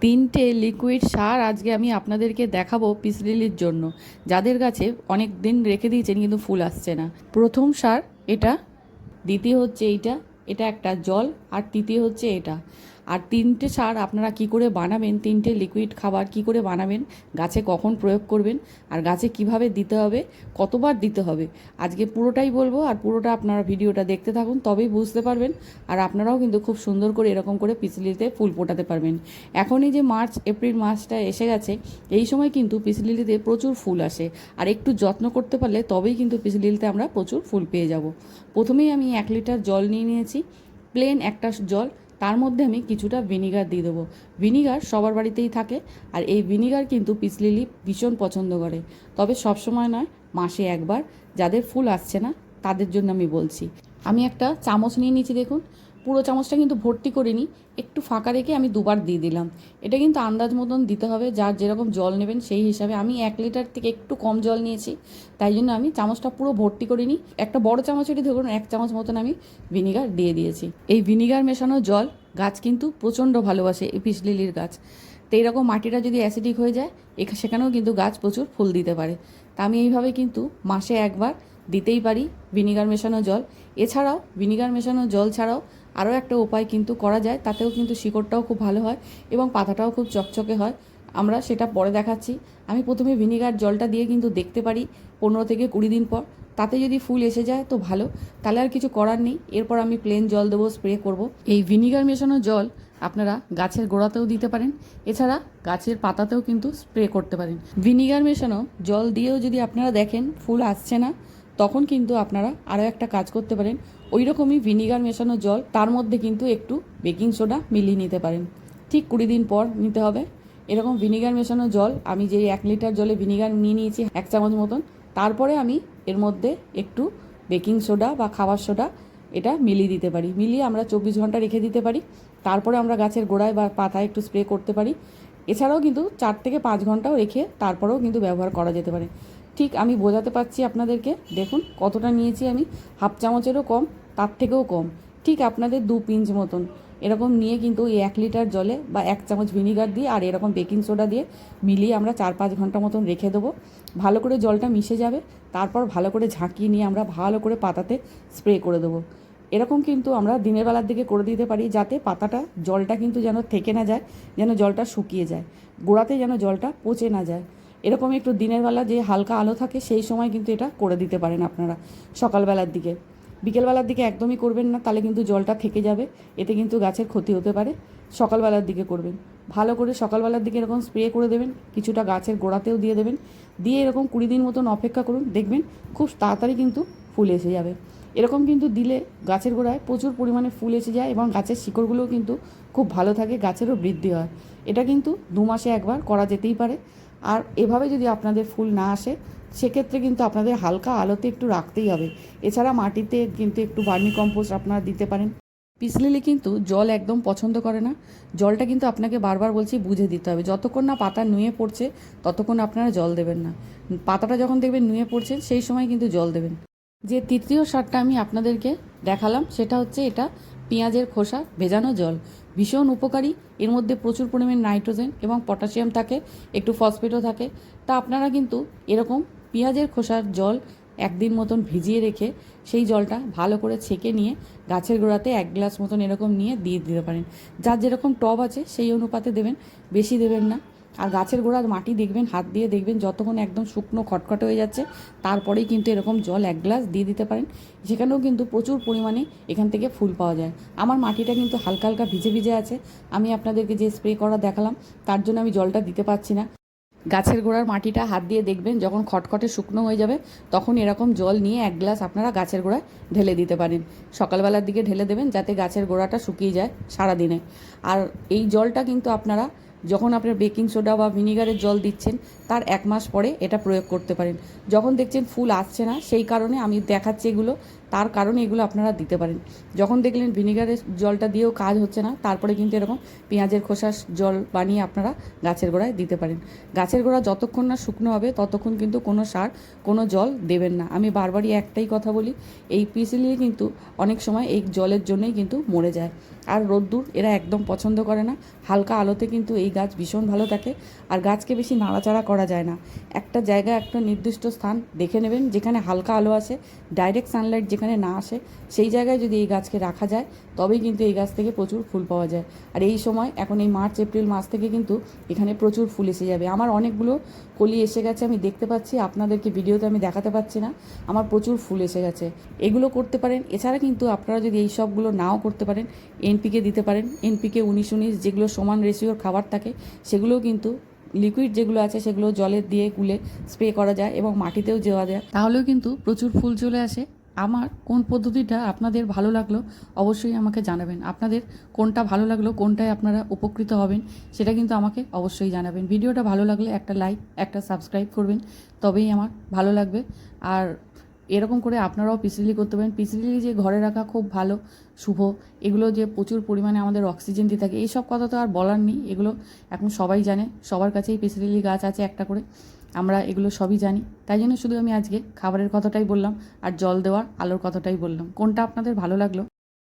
তিনটে লিকুইড সার আজকে আমি আপনাদেরকে দেখাবো পিসলিলির জন্য। যাদের কাছে অনেক দিন রেখে দিয়েছেন কিন্তু ফুল আসছে না। প্রথম সার এটা, দ্বিতীয় হচ্ছে এইটা, এটা একটা জল আর তৃতীয় হচ্ছে এটা। আর তিনটে সার আপনারা কি করে বানাবেন? তিনটে লিকুইড খাবার কি করে বানাবেন? গাছে কখন প্রয়োগ করবেন? আর গাছে কীভাবে দিতে হবে? কতবার দিতে হবে? আজকে পুরোটাই বলব আর পুরোটা আপনারা ভিডিওটা দেখতে থাকুন, তবেই বুঝতে পারবেন। আর আপনারাও কিন্তু খুব সুন্দর করে এরকম করে পিসলিতে ফুল ফোটাতে পারবেন। এখনই যে মার্চ, এপ্রিল মাসটা এসে গেছে, এই সময় কিন্তু পিসলিলিতে প্রচুর ফুল আসে। আর একটু যত্ন করতে পারলে তবেই কিন্তু পিসলিলিতে আমরা প্রচুর ফুল পেয়ে যাব। প্রথমেই আমি এক লিটার জল নিয়ে নিয়েছি। প্লেন একটা জল, তার মধ্যে আমি কিছুটা ভিনিগার দিয়ে দেবো। ভিনিগার সবার বাড়িতেই থাকে আর এই ভিনিগার কিন্তু পিসলিলি ভীষণ পছন্দ করে। তবে সবসময় নয়, মাসে একবার। যাদের ফুল আসছে না, তাদের জন্য আমি বলছি। আমি একটা চামচ নিয়ে নিচ্ছি, দেখুন। পুরো চামচটা কিন্তু ভর্তি করিনি, একটু ফাঁকা রেখে আমি দুবার দিয়ে দিলাম। এটা কিন্তু আন্দাজ মতন দিতে হবে, যার যেরকম জল নেবেন সেই হিসাবে। আমি এক লিটার থেকে একটু কম জল নিয়েছি, তাই জন্য আমি চামচটা পুরো ভর্তি করিনি। একটা বড় চামচেরই ধরুন, এক চামচ মতন আমি ভিনিগার দিয়ে দিয়েছি। এই ভিনিগার মেশানো জল গাছ কিন্তু প্রচণ্ড ভালোবাসে এই পিস লিলির গাছ। তো এইরকম মাটিটা যদি অ্যাসিডিক হয়ে যায় সেখানেও কিন্তু গাছ প্রচুর ফুল দিতে পারে। তা আমি এইভাবে কিন্তু মাসে একবার দিতেই পারি ভিনিগার মেশানো জল। এছাড়াও, ভিনিগার মেশানো জল ছাড়াও আরও একটা উপায় কিন্তু করা যায়, তাতেও কিন্তু শিকড়টাও খুব ভালো হয় এবং পাতাটাও খুব চকচকে হয়। আমরা সেটা পরে দেখাচ্ছি। আমি প্রথমে ভিনিগার জলটা দিয়ে কিন্তু দেখতে পারি পনেরো থেকে কুড়ি দিন পর। তাতে যদি ফুল এসে যায় তো ভালো। তাহলে আর কিছু করার নেই। এরপর আমি প্লেন জল দেবো, স্প্রে করব। এই ভিনিগার মেশানো জল আপনারা গাছের গোড়াতেও দিতে পারেন। এছাড়া গাছের পাতাতেও কিন্তু স্প্রে করতে পারেন। ভিনিগার মেশানো জল দিয়েও যদি আপনারা দেখেন ফুল আসছে না, তখন কিন্তু আপনারা আরও একটা কাজ করতে পারেন। ওই রকমই ভিনিগার মেশানো জল, তার মধ্যে কিন্তু একটু বেকিং সোডা মিলিয়ে নিতে পারেন। ঠিক কুড়ি দিন পর নিতে হবে। এরকম ভিনিগার মেশানো জল, আমি যে এক লিটার জলে ভিনিগার নিয়ে নিয়েছি এক চামচ মতন, তারপরে আমি এর মধ্যে একটু বেকিং সোডা বা খাবার সোডা এটা মিলিয়ে দিতে পারি। মিলিয়ে আমরা চব্বিশ ঘণ্টা রেখে দিতে পারি। তারপরে আমরা গাছের গোড়ায় বা পাতায় একটু স্প্রে করতে পারি। এছাড়াও কিন্তু চার থেকে পাঁচ ঘন্টাও রেখে তারপরেও কিন্তু ব্যবহার করা যেতে পারে। ঠিক আমি বোঝাতে পারছি আপনাদেরকে, দেখুন কতটা নিয়েছি আমি। হাফ চামচেরও কম, তার থেকেও কম। ঠিক আপনাদের দু পিঞ্চ মতন। এরকম নিয়ে কিন্তু ওই এক লিটার জলে বা এক চামচ ভিনিগার দিয়ে আর এরকম বেকিং সোডা দিয়ে মিলিয়ে আমরা চার পাঁচ ঘণ্টা মতন রেখে দেবো। ভালো করে জলটা মিশে যাবে, তারপর ভালো করে ঝাঁকিয়ে নিয়ে আমরা ভালো করে পাতাতে স্প্রে করে দেবো। এরকম কিন্তু আমরা দিনের বেলার দিকে করে দিতে পারি যাতে পাতাটা, জলটা কিন্তু যেন থেকে না যায়, যেন জলটা শুকিয়ে যায়, গোড়াতে যেন জলটা পচে না যায়। এরকম একটু দিনের বেলা যে হালকা আলো থাকে সেই সময় কিন্তু এটা করে দিতে পারেন আপনারা সকালবেলার দিকে। বিকেলবেলার দিকে একদমই করবেন না, তাহলে কিন্তু জলটা থেকে যাবে, এতে কিন্তু গাছের ক্ষতি হতে পারে। সকালবেলার দিকে করবেন। ভালো করে সকালবেলার দিকে এরকম স্প্রে করে দেবেন, কিছুটা গাছের গোড়াতেও দিয়ে দেবেন, দিয়ে এরকম কুড়ি দিন মতন অপেক্ষা করুন, দেখবেন খুব তাড়াতাড়ি কিন্তু ফুল এসে যাবে। এরকম কিন্তু দিলে গাছের গোড়ায় প্রচুর পরিমাণে ফুল এসে যায় এবং গাছের শিকড়গুলোও কিন্তু খুব ভালো থাকে, গাছেরও বৃদ্ধি হয়। এটা কিন্তু দু মাসে একবার করা যেতেই পারে। আর এভাবে যদি আপনাদের ফুল না আসে, সেক্ষেত্রে কিন্তু আপনাদের হালকা আলোতে একটু রাখতেই হবে। এছাড়া মাটিতে কিন্তু একটু ভার্মি কম্পোস্ট আপনারা দিতে পারেন। পিসলিলি কিন্তু জল একদম পছন্দ করে না। জলটা কিন্তু আপনাকে বারবার বলছি বুঝে দিতে হবে। যতক্ষণ না পাতা নুয়ে পড়ছে, ততক্ষণ আপনারা জল দেবেন না। পাতাটা যখন দেখবেন নুয়ে পড়ছে, সেই সময় কিন্তু জল দেবেন। যে তৃতীয় সারটা আমি আপনাদেরকে দেখালাম, সেটা হচ্ছে এটা পেঁয়াজের খোসা, ভেজানো জল। ভীষণ উপকারী। এর মধ্যে প্রচুর পরিমাণ নাইট্রোজেন এবং পটাশিয়াম থাকে, একটু ফসফেটও থাকে। তা আপনারা কিন্তু এরকম পেঁয়াজের খোসার জল একদিন মতন ভিজিয়ে রেখে সেই জলটা ভালো করে ছেঁকে নিয়ে গাছের গোড়াতে এক গ্লাস মতন এরকম নিয়ে দিয়ে দিতে পারেন। যার যেরকম টব আছে, সেই অনুপাতে দেবেন। বেশি দেবেন না। আর গাছের গোড়ার মাটি দেখবেন, হাত দিয়ে দেখবেন যতক্ষণ একদম শুকনো খটখট হয়ে যাচ্ছে, তারপরেই কিন্তু এরকম জল এক গ্লাস দিয়ে দিতে পারেন। সেখানেও কিন্তু প্রচুর পরিমাণে এখান থেকে ফুল পাওয়া যায়। আমার মাটিটা কিন্তু হালকা হালকা ভিজে ভিজে আছে। আমি আপনাদেরকে যে স্প্রে করা দেখালাম, তার জন্য আমি জলটা দিতে পারছি না। গাছের গোড়ার মাটিটা হাত দিয়ে দেখবেন, যখন খটখটে শুকনো হয়ে যাবে, তখন এরকম জল নিয়ে এক গ্লাস আপনারা গাছের গোড়ায় ঢেলে দিতে পারেন। সকালবেলার দিকে ঢেলে দেবেন, যাতে গাছের গোড়াটা শুকিয়ে যায় সারাদিনে। আর এই জলটা কিন্তু আপনারা যখন আপনার বেকিং সোডা বা ভিনিগারের জল দিচ্ছেন, তার এক মাস পরে এটা প্রয়োগ করতে পারেন। যখন দেখছেন ফুল আসছে না, সেই কারণে আমি দেখাচ্ছি এগুলো। তার কারণে এগুলো আপনারা দিতে পারেন। যখন দেখলেন ভিনিগারের জলটা দিয়েও কাজ হচ্ছে না, তারপরে কিন্তু এরকম পেঁয়াজের খোসার জল বানিয়ে আপনারা গাছের গোড়ায় দিতে পারেন। গাছের গোড়া যতক্ষণ না শুকনো হবে, ততক্ষণ কিন্তু কোনো সার, কোনো জল দেবেন না। আমি বারবারই একটাই কথা বলি, এই পিসিলিয়ে কিন্তু অনেক সময় এই জলের জন্যই কিন্তু মরে যায়। আর রোদ্দুর এরা একদম পছন্দ করে না। হালকা আলোতে কিন্তু এই গাছ ভীষণ ভালো থাকে। আর গাছকে বেশি নাড়াচাড়া করা যায় না। একটা জায়গা একটা নির্দিষ্ট স্থান দেখে নেবেন, যেখানে হালকা আলো আসে, ডাইরেক্ট সানলাইট যেখানে না আসে, সেই জায়গায় যদি এই গাছকে রাখা যায়, তবেই কিন্তু এই গাছ থেকে প্রচুর ফুল পাওয়া যায়। আর এই সময়, এখন এই মার্চ, এপ্রিল মাস থেকে কিন্তু এখানে প্রচুর ফুল এসে যাবে। আমার অনেকগুলো কলি এসে গেছে, আমি দেখতে পাচ্ছি, আপনাদেরকে ভিডিওতে আমি দেখাতে পাচ্ছি না। আমার প্রচুর ফুল এসে গেছে। এগুলো করতে পারেন, এছাড়া কিন্তু আপনারা যদি এই সবগুলো নাও করতে পারেন, এনপিকে দিতে পারেন। এনপিকে উনিশ উনিশ যেগুলো সমান রেশিওর খাবার থাকে, সেগুলোও কিন্তু লিকুইড যেগুলো আছে, সেগুলো জলে দিয়ে গুলে স্প্রে করা যায় এবং মাটিতেও দেওয়া যায়। তাহলেও কিন্তু প্রচুর ফুল চলে আসে। আমার কোন পদ্ধতিটা আপনাদের ভালো লাগল অবশ্যই আমাকে জানাবেন। আপনাদের কোনটা ভালো লাগল, কোনটায় আপনারা উপকৃত হবেন সেটা কিন্তু আমাকে অবশ্যই জানাবেন। ভিডিওটা ভালো লাগলে একটা লাইক একটা সাবস্ক্রাইব করবেন, তবেই আমার ভালো লাগবে। আর এরকম করে আপনারাও পিসিলি করতে পারেন। পিসিলি যে ঘরে রাখা খুব ভালো, শুভ, এগুলো যে প্রচুর পরিমাণে আমাদের অক্সিজেন দিয়ে থাকে, এইসব কথা তো আর বলার নেই। এগুলো এখন সবাই জানে, সবার কাছেই পিসিলি গাছ আছে একটা করে। আমরা এগুলো সবই জানি। তাই জন্য শুধু আমি আজকে খাবারের কথাটাই বললাম আর জল দেওয়ার আলোর কথাটাই বললাম। কোনটা আপনাদের ভালো লাগল?